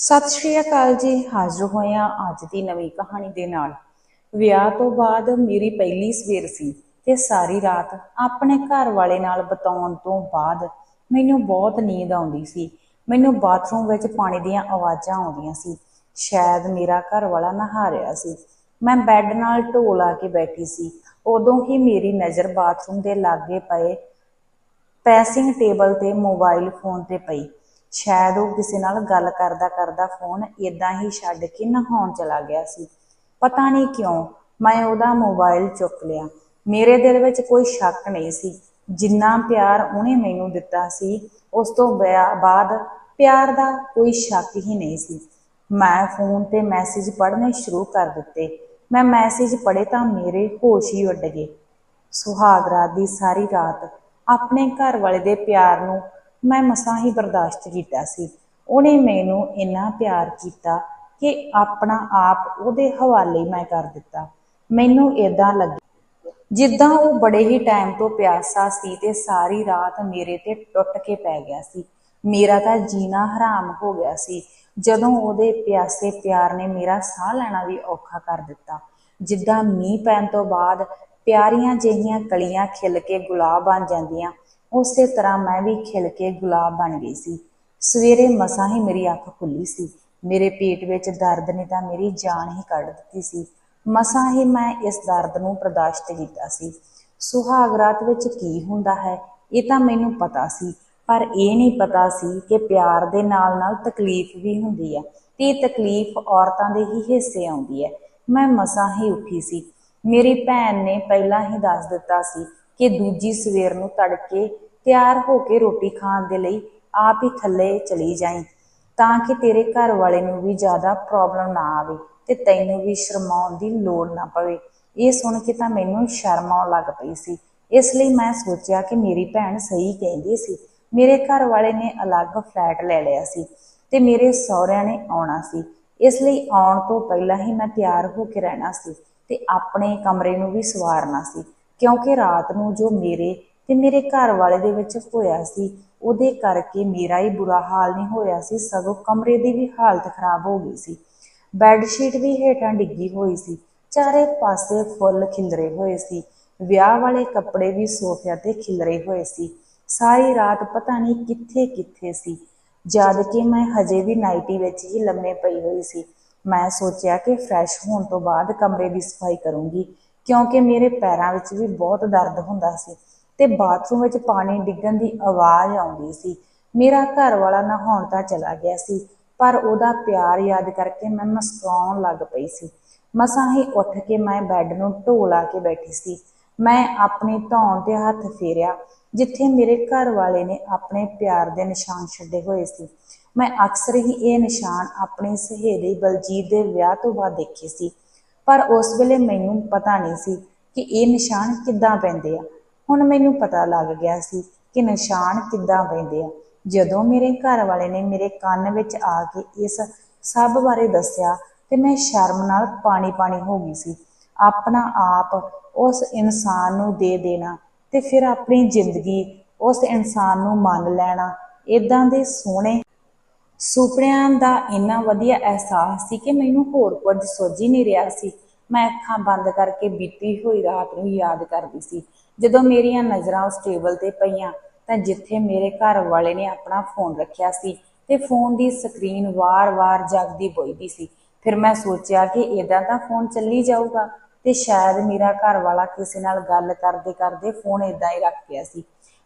ਸਤਿ ਸ਼੍ਰੀ ਅਕਾਲ ਜੀ, ਹਾਜ਼ਰ ਹੋਏ ਹਾਂ ਅੱਜ ਦੀ ਨਵੀਂ ਕਹਾਣੀ ਦੇ ਨਾਲ। ਵਿਆਹ ਤੋਂ ਬਾਅਦ ਮੇਰੀ ਪਹਿਲੀ ਸਵੇਰ ਸੀ ਤੇ ਸਾਰੀ ਰਾਤ ਆਪਣੇ ਘਰ ਵਾਲੇ ਨਾਲ ਬਿਤਾਉਣ ਤੋਂ ਬਾਅਦ ਮੈਨੂੰ ਬਹੁਤ ਨੀਂਦ ਆਉਂਦੀ ਸੀ। ਮੈਨੂੰ ਬਾਥਰੂਮ ਵਿੱਚ ਪਾਣੀ ਦੀਆਂ ਆਵਾਜ਼ਾਂ ਆਉਂਦੀਆਂ ਸੀ। ਸ਼ਾਇਦ ਮੇਰਾ ਘਰ ਵਾਲਾ ਨਹਾ ਰਿਹਾ ਸੀ। ਮੈਂ ਬੈੱਡ ਨਾਲ ਢੋ ਲਾ ਕੇ ਬੈਠੀ ਸੀ। ਉਦੋਂ ਹੀ ਮੇਰੀ ਨਜ਼ਰ ਬਾਥਰੂਮ ਦੇ ਲਾਗੇ ਪਏ ਪੈਸਿੰਗ ਟੇਬਲ ਤੇ ਮੋਬਾਈਲ ਫੋਨ ਤੇ ਪਈ। ਸ਼ਾਇਦ ਉਹ ਕਿਸੇ ਨਾਲ ਗੱਲ ਕਰਦਾ ਕਰਦਾ ਫੋਨ ਇਦਾਂ ਹੀ ਛੱਡ ਕੇ ਨਹਾਉਣ ਚਲਾ ਗਿਆ ਸੀ। ਪਤਾ ਨਹੀਂ ਕਿਉਂ ਮੈਂ ਉਹਦਾ ਮੋਬਾਈਲ ਚੁੱਕ ਲਿਆ। ਮੇਰੇ ਦਿਲ ਵਿੱਚ ਕੋਈ ਸ਼ੱਕ ਨਹੀਂ ਸੀ। ਜਿੰਨਾ ਪਿਆਰ ਉਹਨੇ ਮੈਨੂੰ ਦਿੱਤਾ ਸੀ, ਉਸ ਤੋਂ ਬਾਅਦ ਪਿਆਰ ਦਾ ਕੋਈ ਸ਼ੱਕ ਹੀ ਨਹੀਂ ਸੀ। ਮੈਂ ਫੋਨ ਤੇ ਮੈਸੇਜ ਪੜ੍ਹਨੇ ਸ਼ੁਰੂ ਕਰ ਦਿੱਤੇ। ਮੈਂ ਮੈਸੇਜ ਪੜ੍ਹੇ ਤਾਂ ਮੇਰੇ ਹੋਸ਼ ਹੀ ਉੱਡ ਗਏ। ਸੁਹਾਗ ਰਾਤ ਦੀ ਸਾਰੀ ਰਾਤ ਆਪਣੇ ਘਰ ਵਾਲੇ ਦੇ ਪਿਆਰ ਨੂੰ ਮੈਂ ਮਸਾਂ ਹੀ ਬਰਦਾਸ਼ਤ ਕੀਤਾ ਸੀ। ਉਹਨੇ ਮੈਨੂੰ ਇੰਨਾ ਪਿਆਰ ਕੀਤਾ ਕਿ ਆਪਣਾ ਆਪ ਉਹਦੇ ਹਵਾਲੇ ਮੈਂ ਕਰ ਦਿੱਤਾ। ਮੈਨੂੰ ਇਦਾਂ ਲੱਗਿਆ ਜਿੱਦਾਂ ਉਹ ਬੜੇ ਹੀ ਟਾਈਮ ਤੋਂ ਪਿਆਸਾ ਸੀ ਤੇ ਸਾਰੀ ਰਾਤ ਮੇਰੇ ਤੇ ਟੁੱਟ ਕੇ ਪੈ ਗਿਆ ਸੀ। ਮੇਰਾ ਤਾਂ ਜੀਣਾ ਹਰਾਮ ਹੋ ਗਿਆ ਸੀ। ਜਦੋਂ ਉਹਦੇ ਪਿਆਸੇ ਪਿਆਰ ਨੇ ਮੇਰਾ ਸਾਹ ਲੈਣਾ ਵੀ ਔਖਾ ਕਰ ਦਿੱਤਾ। ਜਿੱਦਾਂ ਮੀਂਹ ਪੈਣ ਤੋਂ ਬਾਅਦ ਪਿਆਰੀਆਂ ਜਿਹੀਆਂ ਕਲੀਆਂ ਖਿਲ ਕੇ ਗੁਲਾਬ ਬਣ ਜਾਂਦੀਆਂ ਉਸੇ ਤਰ੍ਹਾਂ ਮੈਂ ਵੀ ਖਿਲ ਕੇ ਗੁਲਾਬ ਬਣ ਗਈ ਸੀ। ਸਵੇਰੇ ਮਸਾਂ ਹੀ ਮੇਰੀ ਅੱਖ ਖੁੱਲੀ ਸੀ। ਮੇਰੇ ਪੇਟ ਵਿੱਚ ਦਰਦ ਨੇ ਤਾਂ ਮੇਰੀ ਜਾਨ ਹੀ ਕੱਢ ਦਿੱਤੀ ਸੀ। ਮਸਾਂ ਹੀ ਮੈਂ ਇਸ ਦਰਦ ਨੂੰ ਬਰਦਾਸ਼ਤ ਕੀਤਾ ਸੀ। ਸੁਹਾਗ ਰਾਤ ਵਿੱਚ ਕੀ ਹੁੰਦਾ ਹੈ, ਇਹ ਤਾਂ ਮੈਨੂੰ ਪਤਾ ਸੀ। ਪਰ ਇਹ ਨਹੀਂ ਪਤਾ ਸੀ ਕਿ ਪਿਆਰ ਦੇ ਨਾਲ ਨਾਲ ਤਕਲੀਫ ਵੀ ਹੁੰਦੀ ਹੈ ਤੇ ਇਹ ਤਕਲੀਫ ਔਰਤਾਂ ਦੇ ਹੀ ਹਿੱਸੇ ਆਉਂਦੀ ਹੈ। ਮੈਂ ਮਸਾਂ ਹੀ ਉੱਠੀ ਸੀ। ਮੇਰੀ ਭੈਣ ਨੇ ਪਹਿਲਾਂ ਹੀ ਦੱਸ ਦਿੱਤਾ ਸੀ ਕਿ ਦੂਜੀ ਸਵੇਰ ਨੂੰ ਤੜਕੇ ਤਿਆਰ ਹੋ ਕੇ ਰੋਟੀ ਖਾਣ ਦੇ ਲਈ ਆਪ ਹੀ ਥੱਲੇ ਚਲੀ ਜਾਈਂ, ਤਾਂ ਕਿ ਤੇਰੇ ਘਰ ਵਾਲੇ ਨੂੰ ਵੀ ਜ਼ਿਆਦਾ ਪ੍ਰੋਬਲਮ ਨਾ ਆਵੇ ਤੇ ਤੈਨੂੰ ਵੀ ਸ਼ਰਮਾਉਣ ਦੀ ਲੋੜ ਨਾ ਪਵੇ। ਇਹ ਸੁਣ ਕੇ ਤਾਂ ਮੈਨੂੰ ਸ਼ਰਮ ਆਉਣ ਲੱਗ ਪਈ ਸੀ। ਇਸ ਲਈ ਮੈਂ ਸੋਚਿਆ ਕਿ ਮੇਰੀ ਭੈਣ ਸਹੀ ਕਹਿੰਦੀ ਸੀ। ਮੇਰੇ ਘਰ ਵਾਲੇ ਨੇ ਅਲੱਗ ਫਲੈਟ ਲੈ ਲਿਆ ਸੀ ਤੇ ਮੇਰੇ ਸਹੁਰਿਆਂ ਨੇ ਆਉਣਾ ਸੀ। ਇਸ ਲਈ ਆਉਣ ਤੋਂ ਪਹਿਲਾਂ ਹੀ ਮੈਂ ਤਿਆਰ ਹੋ ਕੇ ਰਹਿਣਾ ਸੀ ਤੇ ਆਪਣੇ ਕਮਰੇ ਨੂੰ ਵੀ ਸਵਾਰਨਾ ਸੀ। ਕਿਉਂਕਿ ਰਾਤ ਨੂੰ ਜੋ ਮੇਰੇ ਤੇ ਮੇਰੇ ਘਰ ਵਾਲੇ ਦੇ ਵਿੱਚ ਹੋਇਆ ਸੀ, ਉਹਦੇ ਕਰਕੇ ਮੇਰਾ ਹੀ ਬੁਰਾ ਹਾਲ ਨਹੀਂ ਹੋਇਆ ਸੀ, ਸਗੋਂ ਕਮਰੇ ਦੀ ਵੀ ਹਾਲਤ ਖਰਾਬ ਹੋ ਗਈ ਸੀ। ਬੈੱਡ ਸ਼ੀਟ ਵੀ ਹੇਠਾਂ ਡਿੱਗੀ ਹੋਈ ਸੀ, ਚਾਰੇ ਪਾਸੇ ਫੁੱਲ ਖਿਲਰੇ ਹੋਏ ਸੀ, ਵਿਆਹ ਵਾਲੇ ਕੱਪੜੇ ਵੀ ਸੋਫਿਆਂ ਤੇ ਖਿਲਰੇ ਹੋਏ ਸੀ, ਸਾਰੀ ਰਾਤ ਪਤਾ ਨਹੀਂ ਕਿੱਥੇ ਕਿੱਥੇ ਸੀ, ਜਦ ਕਿ ਮੈਂ ਹਜੇ ਵੀ ਨਾਈਟੀ ਵਿੱਚ ਹੀ ਲੰਮੇ ਪਈ ਹੋਈ ਸੀ, ਮੈਂ ਸੋਚਿਆ ਕਿ ਫਰੈਸ਼ ਹੋਣ ਤੋਂ ਬਾਅਦ ਕਮਰੇ ਦੀ ਸਫ਼ਾਈ ਕਰੂੰਗੀ ਕਿਉਂਕਿ ਮੇਰੇ ਪੈਰਾਂ ਵਿੱਚ ਵੀ ਬਹੁਤ ਦਰਦ ਹੁੰਦਾ ਸੀ ਤੇ ਬਾਥਰੂਮ ਵਿੱਚ ਪਾਣੀ ਡਿੱਗਣ ਦੀ ਆਵਾਜ਼ ਆਉਂਦੀ ਸੀ। ਮੇਰਾ ਘਰ ਵਾਲਾ ਨਹਾਉਣ ਤਾਂ ਚਲਾ ਗਿਆ ਸੀ, ਪਰ ਉਹਦਾ ਪਿਆਰ ਯਾਦ ਕਰਕੇ ਮੈਂ ਮੁਸਕਰਾਉਣ ਲੱਗ ਪਈ ਸੀ। ਮਸਾਂ ਹੀ ਉੱਠ ਕੇ ਮੈਂ ਬੈੱਡ ਨੂੰ ਢੋ ਲਾ ਕੇ ਬੈਠੀ ਸੀ। ਮੈਂ ਆਪਣੀ ਧੌਣ ਤੇ ਹੱਥ ਫੇਰਿਆ, ਜਿੱਥੇ ਮੇਰੇ ਘਰ ਵਾਲੇ ਨੇ ਆਪਣੇ ਪਿਆਰ ਦੇ ਨਿਸ਼ਾਨ ਛੱਡੇ ਹੋਏ ਸੀ। ਮੈਂ ਅਕਸਰ ਹੀ ਇਹ ਨਿਸ਼ਾਨ ਆਪਣੀ ਸਹੇਲੀ ਬਲਜੀਤ ਦੇ ਵਿਆਹ ਤੋਂ ਬਾਅਦ ਦੇਖੇ ਸੀ। ਪਰ ਉਸ ਵੇਲੇ ਮੈਨੂੰ ਪਤਾ ਨਹੀਂ ਸੀ ਕਿ ਇਹ ਨਿਸ਼ਾਨ ਕਿੱਦਾਂ ਪੈਂਦੇ ਆ। ਹੁਣ ਮੈਨੂੰ ਪਤਾ ਲੱਗ ਗਿਆ ਸੀ ਕਿ ਨਿਸ਼ਾਨ ਕਿੱਦਾਂ ਪੈਂਦੇ ਆ। ਜਦੋਂ ਮੇਰੇ ਘਰ ਵਾਲੇ ਨੇ ਮੇਰੇ ਕੰਨ ਵਿੱਚ ਆ ਕੇ ਇਸ ਸਭ ਬਾਰੇ ਦੱਸਿਆ ਤੇ ਮੈਂ ਸ਼ਰਮ ਨਾਲ ਪਾਣੀ ਪਾਣੀ ਹੋ ਗਈ ਸੀ। ਆਪਣਾ ਆਪ ਉਸ ਇਨਸਾਨ ਨੂੰ ਦੇ ਦੇਣਾ ਤੇ ਫਿਰ ਆਪਣੀ ਜ਼ਿੰਦਗੀ ਉਸ ਇਨਸਾਨ ਨੂੰ ਮੰਨ ਲੈਣਾ ਇਦਾਂ ਦੇ ਸੋਹਣੇ ਸੁਪਨਿਆਂ ਦਾ ਇੰਨਾ ਵਧੀਆ ਅਹਿਸਾਸ ਸੀ ਕਿ ਮੈਨੂੰ ਹੋਰ ਕੁਝ ਸੋਝ ਹੀ ਨਹੀਂ ਰਿਹਾ ਸੀ। ਮੈਂ ਅੱਖਾਂ ਬੰਦ ਕਰਕੇ ਬੀਤੀ ਹੋਈ ਰਾਤ ਨੂੰ ਯਾਦ ਕਰਦੀ ਸੀ। ਜਦੋਂ ਮੇਰੀਆਂ ਨਜ਼ਰਾਂ ਉਸ ਟੇਬਲ ਤੇ ਪਈਆਂ, ਤਾਂ ਜਿੱਥੇ ਮੇਰੇ ਘਰ ਵਾਲੇ ਨੇ ਆਪਣਾ ਫੋਨ ਰੱਖਿਆ ਸੀ ਤੇ ਫੋਨ ਦੀ ਸਕਰੀਨ ਵਾਰ-ਵਾਰ ਜਗਦੀ ਬੋਈਦੀ ਸੀ। ਫਿਰ ਮੈਂ ਸੋਚਿਆ ਕਿ ਇਦਾਂ ਤਾਂ ਫੋਨ ਚੱਲੀ ਜਾਊਗਾ ਤੇ ਸ਼ਾਇਦ ਮੇਰਾ ਘਰ ਵਾਲਾ ਕਿਸੇ ਨਾਲ ਗੱਲ ਕਰਦੇ ਕਰਦੇ ਫੋਨ ਇਦਾਂ ਹੀ ਰੱਖ ਗਿਆ ਸੀ।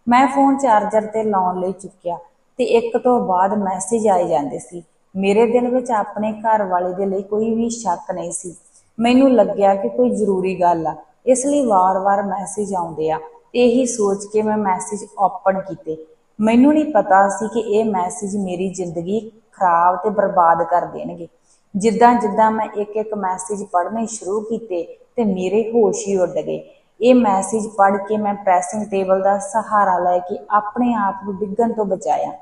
ਮੈਂ ਫੋਨ ਚਾਰਜਰ ਤੇ ਲਾਉਣ ਲਈ ਚੁੱਕਿਆ। ਤੇ ਇੱਕ ਤੋਂ ਬਾਅਦ ਮੈਸੇਜ ਆਏ ਜਾਂਦੇ ਸੀ। ਮੇਰੇ ਦਿਲ ਵਿੱਚ ਆਪਣੇ ਘਰ ਵਾਲੇ ਦੇ ਲਈ ਕੋਈ ਵੀ ਸ਼ੱਕ ਨਹੀਂ ਸੀ। ਮੈਨੂੰ ਲੱਗਿਆ ਕਿ ਕੋਈ ਜ਼ਰੂਰੀ ਗੱਲ ਆ। ਇਸ ਲਈ ਵਾਰ-ਵਾਰ ਮੈਸੇਜ ਆਉਂਦੇ ਆ। ਤੇ ਇਹੀ ਸੋਚ ਕੇ ਮੈਂ ਮੈਸੇਜ ਓਪਨ ਕੀਤੇ। ਮੈਨੂੰ ਨਹੀਂ ਪਤਾ ਸੀ ਕਿ ਇਹ ਮੈਸੇਜ ਮੇਰੀ ਜ਼ਿੰਦਗੀ ਖਰਾਬ ਤੇ ਬਰਬਾਦ ਕਰ ਦੇਣਗੇ। ਜਿੱਦਾਂ ਜਿੱਦਾਂ ਮੈਂ ਇੱਕ ਇੱਕ ਮੈਸੇਜ ਪੜ੍ਹਨੇ ਸ਼ੁਰੂ ਕੀਤੇ ਤੇ ਮੇਰੇ ਹੋਸ਼ ਹੀ ਉੱਡ ਗਏ। ਇਹ ਮੈਸੇਜ ਪੜ੍ਹ ਕੇ ਮੈਂ ਪ੍ਰੈਸਿੰਗ ਟੇਬਲ ਦਾ ਸਹਾਰਾ ਲੈ ਕੇ ਆਪਣੇ ਆਪ ਨੂੰ ਡਿੱਗਣ ਤੋਂ ਬਚਾਇਆ।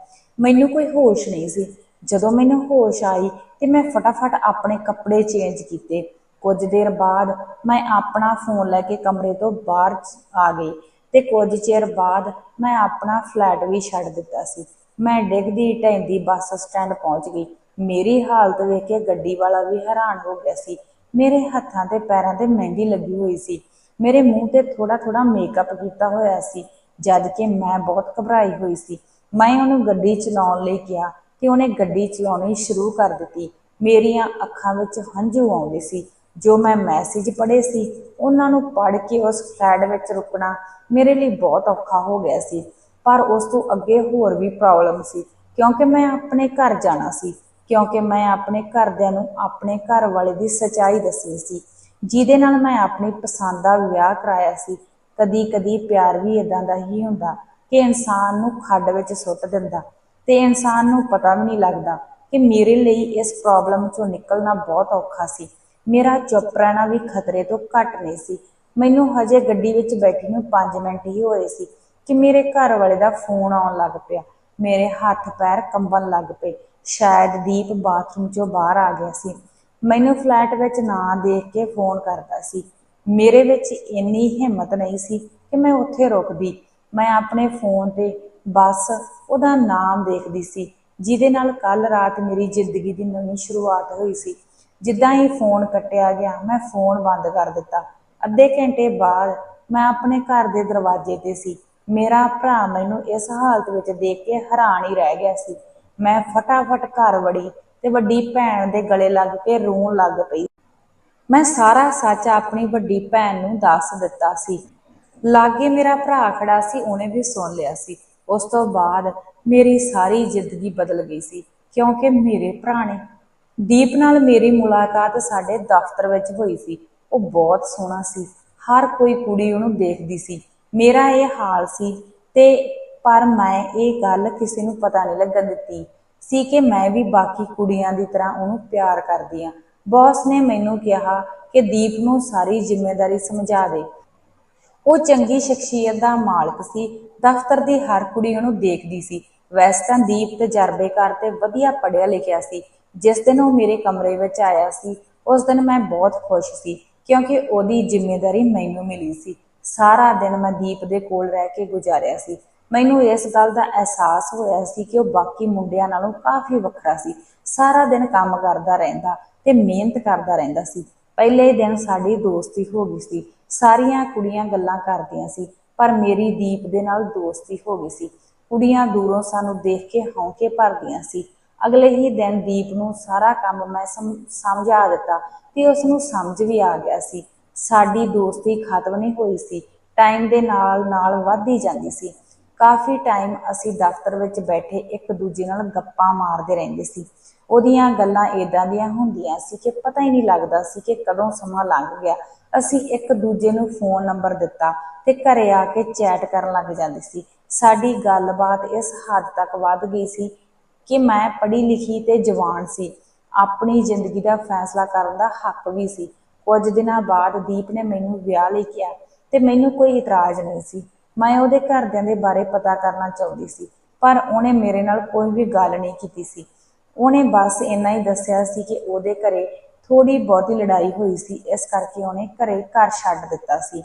ਮੈਨੂੰ ਕੋਈ ਹੋਸ਼ ਨਹੀਂ ਸੀ। ਜਦੋਂ ਮੈਨੂੰ ਹੋਸ਼ ਆਈ ਤੇ ਮੈਂ ਫਟਾਫਟ ਆਪਣੇ ਕੱਪੜੇ ਚੇਂਜ ਕੀਤੇ। ਕੁਝ ਦੇਰ ਬਾਅਦ ਮੈਂ ਆਪਣਾ ਫੋਨ ਲੈ ਕੇ ਕਮਰੇ ਤੋਂ ਬਾਹਰ ਆ ਗਈ ਤੇ ਕੁਝ ਚਿਰ ਬਾਅਦ ਮੈਂ ਆਪਣਾ ਫਲੈਟ ਵੀ ਛੱਡ ਦਿੱਤਾ ਸੀ। ਮੈਂ ਡਿੱਗਦੀ ਟੈਂਦੀ ਬੱਸ ਸਟੈਂਡ ਪਹੁੰਚ ਗਈ। ਮੇਰੀ ਹਾਲਤ ਵੇਖ ਕੇ ਗੱਡੀ ਵਾਲਾ ਵੀ ਹੈਰਾਨ ਹੋ ਗਿਆ ਸੀ। ਮੇਰੇ ਹੱਥਾਂ ਤੇ ਪੈਰਾਂ ਤੇ ਮਹਿੰਦੀ ਲੱਗੀ ਹੋਈ ਸੀ। ਮੇਰੇ ਮੂੰਹ ਤੇ ਥੋੜਾ ਥੋੜਾ ਮੇਕਅਪ ਕੀਤਾ ਹੋਇਆ ਸੀ, ਜਦ ਕਿ ਮੈਂ ਬਹੁਤ ਘਬਰਾਈ ਹੋਈ ਸੀ। ਮੈਂ ਉਹਨੂੰ ਗੱਡੀ ਚਲਾਉਣ ਲਈ ਕਿਹਾ ਤੇ ਉਹਨੇ ਗੱਡੀ ਚਲਾਉਣੀ ਸ਼ੁਰੂ ਕਰ ਦਿੱਤੀ। ਮੇਰੀਆਂ ਅੱਖਾਂ ਵਿੱਚ ਹੰਝੂ ਆਉਂਦੇ ਸੀ। ਜੋ ਮੈਂ ਮੈਸੇਜ ਪੜ੍ਹੇ ਸੀ, ਉਹਨਾਂ ਨੂੰ ਪੜ੍ਹ ਕੇ ਉਸ ਫਲੈਟ ਵਿੱਚ ਰੁਕਣਾ ਮੇਰੇ ਲਈ ਬਹੁਤ ਔਖਾ ਹੋ ਗਿਆ ਸੀ। ਪਰ ਉਸ ਤੋਂ ਅੱਗੇ ਹੋਰ ਵੀ ਪ੍ਰੋਬਲਮ ਸੀ, ਕਿਉਂਕਿ ਮੈਂ ਆਪਣੇ ਘਰ ਜਾਣਾ ਸੀ, ਕਿਉਂਕਿ ਮੈਂ ਆਪਣੇ ਘਰਦਿਆਂ ਨੂੰ ਆਪਣੇ ਘਰ ਵਾਲੇ ਦੀ ਸਚਾਈ ਦੱਸੀ ਸੀ। ਜਿਹਦੇ ਨਾਲ ਮੈਂ ਆਪਣੀ ਪਸੰਦ ਦਾ ਵਿਆਹ ਕਰਾਇਆ ਸੀ। ਕਦੀ ਕਦੀ ਪਿਆਰ ਵੀ ਇਦਾਂ ਦਾ ਹੀ ਹੁੰਦਾ। ਕਿ ਇਨਸਾਨ ਨੂੰ ਖੱਡ ਵਿੱਚ ਸੁੱਟ ਦਿੰਦਾ ਤੇ ਇਨਸਾਨ ਨੂੰ ਪਤਾ ਵੀ ਨਹੀਂ ਲੱਗਦਾ ਕਿ ਮੇਰੇ ਲਈ ਇਸ ਪ੍ਰੋਬਲਮ ਚੋਂ ਨਿਕਲਣਾ ਬਹੁਤ ਔਖਾ ਸੀ। ਮੇਰਾ ਚੁੱਪ ਰਹਿਣਾ ਵੀ ਖਤਰੇ ਤੋਂ ਘੱਟ ਨਹੀਂ ਸੀ। ਮੈਨੂੰ ਹਜੇ ਗੱਡੀ ਵਿੱਚ ਬੈਠੀ ਨੂੰ 5 ਮਿੰਟ ਹੀ ਹੋਏ ਸੀ ਕਿ ਮੇਰੇ ਘਰ ਵਾਲੇ ਦਾ ਫੋਨ ਆਉਣ ਲੱਗ ਪਿਆ। ਮੇਰੇ ਹੱਥ ਪੈਰ ਕੰਬਣ ਲੱਗ ਪਏ। ਸ਼ਾਇਦ ਦੀਪ ਬਾਥਰੂਮ ਚੋਂ ਬਾਹਰ ਆ ਗਿਆ ਸੀ। ਮੈਨੂੰ ਫਲੈਟ ਵਿੱਚ ਨਾ ਦੇਖ ਕੇ ਫੋਨ ਕਰਦਾ ਸੀ। ਮੇਰੇ ਵਿੱਚ ਇੰਨੀ ਹਿੰਮਤ ਨਹੀਂ ਸੀ ਕਿ ਮੈਂ ਉੱਥੇ ਰੁਕਦੀ। ਮੈਂ ਆਪਣੇ ਫੋਨ ਤੇ ਬਸ ਉਹਦਾ ਨਾਮ ਦੇਖਦੀ ਸੀ, ਜਿਹਦੇ ਨਾਲ ਕੱਲ ਰਾਤ ਮੇਰੀ ਜ਼ਿੰਦਗੀ ਦੀ ਨਵੀਂ ਸ਼ੁਰੂਆਤ ਹੋਈ ਸੀ। ਜਿੱਦਾਂ ਹੀ ਫੋਨ ਕੱਟਿਆ ਗਿਆ, ਮੈਂ ਫੋਨ ਬੰਦ ਕਰ ਦਿੱਤਾ। ਅੱਧੇ ਘੰਟੇ ਬਾਅਦ ਮੈਂ ਆਪਣੇ ਘਰ ਦੇ ਦਰਵਾਜ਼ੇ ਤੇ ਸੀ। ਮੇਰਾ ਭਰਾ ਮੈਨੂੰ ਇਸ ਹਾਲਤ ਵਿੱਚ ਦੇਖ ਕੇ ਹੈਰਾਨ ਹੀ ਰਹਿ ਗਿਆ ਸੀ। ਮੈਂ ਫਟਾਫਟ ਘਰ ਵੜੀ ਤੇ ਵੱਡੀ ਭੈਣ ਦੇ ਗਲੇ ਲੱਗ ਕੇ ਰੋਣ ਲੱਗ ਪਈ। ਮੈਂ ਸਾਰਾ ਸੱਚ ਆਪਣੀ ਵੱਡੀ ਭੈਣ ਨੂੰ ਦੱਸ ਦਿੱਤਾ ਸੀ। ਲਾਗੇ ਮੇਰਾ ਭਰਾ ਖੜਾ ਸੀ, ਉਹਨੇ ਵੀ ਸੁਣ ਲਿਆ ਸੀ। ਉਸ ਤੋਂ ਬਾਅਦ ਮੇਰੀ ਸਾਰੀ ਜ਼ਿੰਦਗੀ ਬਦਲ ਗਈ ਸੀ, ਕਿਉਂਕਿ ਮੇਰੇ ਭਰਾ ਨੇ ਦੀਪ ਨਾਲ ਮੇਰੀ ਮੁਲਾਕਾਤ ਸਾਡੇ ਦਫ਼ਤਰ ਵਿੱਚ ਹੋਈ ਸੀ। ਉਹ ਬਹੁਤ ਸੋਹਣਾ ਸੀ, ਹਰ ਕੋਈ ਕੁੜੀ ਉਹਨੂੰ ਦੇਖਦੀ ਸੀ। ਮੇਰਾ ਇਹ ਹਾਲ ਸੀ ਤੇ ਪਰ ਮੈਂ ਇਹ ਗੱਲ ਕਿਸੇ ਨੂੰ ਪਤਾ ਨਹੀਂ ਲੱਗਣ ਦਿੱਤੀ ਸੀ ਕਿ ਮੈਂ ਵੀ ਬਾਕੀ ਕੁੜੀਆਂ ਦੀ ਤਰ੍ਹਾਂ ਉਹਨੂੰ ਪਿਆਰ ਕਰਦੀ ਆ ਬੌਸ ਨੇ ਮੈਨੂੰ ਕਿਹਾ ਕਿ ਦੀਪ ਨੂੰ ਸਾਰੀ ਜ਼ਿੰਮੇਵਾਰੀ ਸਮਝਾ ਦੇ। ਉਹ ਚੰਗੀ ਸ਼ਖਸੀਅਤ ਦਾ ਮਾਲਕ ਸੀ, ਦਫ਼ਤਰ ਦੀ ਹਰ ਕੁੜੀ ਉਹਨੂੰ ਦੇਖਦੀ ਸੀ। ਵੈਸੇ ਤਾਂ ਦੀਪ ਤਜਰਬੇਕਾਰ ਤੇ ਵਧੀਆ ਪੜ੍ਹਿਆ ਲਿਖਿਆ ਸੀ। ਜਿਸ ਦਿਨ ਉਹ ਮੇਰੇ ਕਮਰੇ ਵਿੱਚ ਆਇਆ ਸੀ, ਉਸ ਦਿਨ ਮੈਂ ਬਹੁਤ ਖੁਸ਼ ਸੀ, ਕਿਉਂਕਿ ਉਹਦੀ ਜ਼ਿੰਮੇਵਾਰੀ ਮੈਨੂੰ ਮਿਲੀ ਸੀ। ਸਾਰਾ ਦਿਨ ਮੈਂ ਦੀਪ ਦੇ ਕੋਲ ਰਹਿ ਕੇ ਗੁਜ਼ਾਰਿਆ ਸੀ। ਮੈਨੂੰ ਇਸ ਗੱਲ ਦਾ ਅਹਿਸਾਸ ਹੋਇਆ ਸੀ ਕਿ ਉਹ ਬਾਕੀ ਮੁੰਡਿਆਂ ਨਾਲੋਂ ਕਾਫੀ ਵੱਖਰਾ ਸੀ। ਸਾਰਾ ਦਿਨ ਕੰਮ ਕਰਦਾ ਰਹਿੰਦਾ ਤੇ ਮਿਹਨਤ ਕਰਦਾ ਰਹਿੰਦਾ ਸੀ। ਪਹਿਲੇ ਦਿਨ ਸਾਡੀ ਦੋਸਤੀ ਹੋ ਗਈ ਸੀ। ਸਾਰੀਆਂ ਕੁੜੀਆਂ ਗੱਲਾਂ ਕਰਦੀਆਂ ਸੀ, ਪਰ ਮੇਰੀ ਦੀਪ ਦੇ ਨਾਲ ਦੋਸਤੀ ਹੋ ਗਈ ਸੀ। ਕੁੜੀਆਂ ਦੂਰੋਂ ਸਾਨੂੰ ਦੇਖ ਕੇ ਹੌਂਕੇ ਭਰਦੀਆਂ ਸੀ। ਅਗਲੇ ਹੀ ਦਿਨ ਦੀਪ ਨੂੰ ਸਾਰਾ ਕੰਮ ਮੈਂ ਸਮਝਾ ਦਿੱਤਾ ਤੇ ਉਸ ਨੂੰ ਸਮਝ ਵੀ ਆ ਗਿਆ ਸੀ। ਸਾਡੀ ਦੋਸਤੀ ਖਤਮ ਨਹੀਂ ਹੋਈ ਸੀ, ਟਾਈਮ ਦੇ ਨਾਲ ਨਾਲ ਵੱਧਦੀ ਜਾਂਦੀ ਸੀ। ਕਾਫੀ ਟਾਈਮ ਅਸੀਂ ਦਫ਼ਤਰ ਵਿੱਚ ਬੈਠੇ ਇੱਕ ਦੂਜੇ ਨਾਲ ਗੱਪਾਂ ਮਾਰਦੇ ਰਹਿੰਦੇ ਸੀ। ਉਹਦੀਆਂ ਗੱਲਾਂ ਏਦਾਂ ਦੀਆਂ ਹੁੰਦੀਆਂ ਸੀ ਕਿ ਪਤਾ ਹੀ ਨਹੀਂ ਲੱਗਦਾ ਸੀ ਕਿ ਕਦੋਂ ਸਮਾਂ ਲੰਘ ਗਿਆ ਅਸੀਂ ਇੱਕ ਦੂਜੇ ਨੂੰ ਫੋਨ ਨੰਬਰ ਦਿੱਤਾ ਤੇ ਘਰੇ ਆ ਕੇ ਚੈਟ ਕਰਨ ਲੱਗ ਜਾਂਦੇ ਸੀ। ਸਾਡੀ ਗੱਲਬਾਤ ਇਸ ਹੱਦ ਤੱਕ ਵੱਧ ਗਈ ਸੀ ਕਿ ਮੈਂ ਪੜ੍ਹੀ ਲਿਖੀ ਤੇ ਜਵਾਨ ਸੀ। ਆਪਣੀ ਜ਼ਿੰਦਗੀ ਦਾ ਫੈਸਲਾ ਕਰਨ ਦਾ ਹੱਕ ਵੀ ਸੀ। ਕੁਝ ਦਿਨਾਂ ਬਾਅਦ ਦੀਪ ਨੇ ਮੈਨੂੰ ਵਿਆਹ ਲਈ ਕਿਹਾ ਤੇ ਮੈਨੂੰ ਕੋਈ ਇਤਰਾਜ਼ ਨਹੀਂ ਸੀ। ਮੈਂ ਉਹਦੇ ਘਰਦਿਆਂ ਦੇ ਬਾਰੇ ਪਤਾ ਕਰਨਾ ਚਾਹੁੰਦੀ ਸੀ, ਪਰ ਉਹਨੇ ਮੇਰੇ ਨਾਲ ਕੋਈ ਵੀ ਗੱਲ ਨਹੀਂ ਕੀਤੀ ਸੀ। ਉਹਨੇ ਬਸ ਇੰਨਾ ਹੀ ਦੱਸਿਆ ਸੀ ਕਿ ਉਹਦੇ ਘਰੇ ਥੋੜੀ ਬਹੁਤੀ ਲੜਾਈ ਹੋਈ ਸੀ, ਇਸ ਕਰਕੇ ਉਹਨੇ ਘਰੇ ਘਰ ਛੱਡ ਦਿੱਤਾ ਸੀ।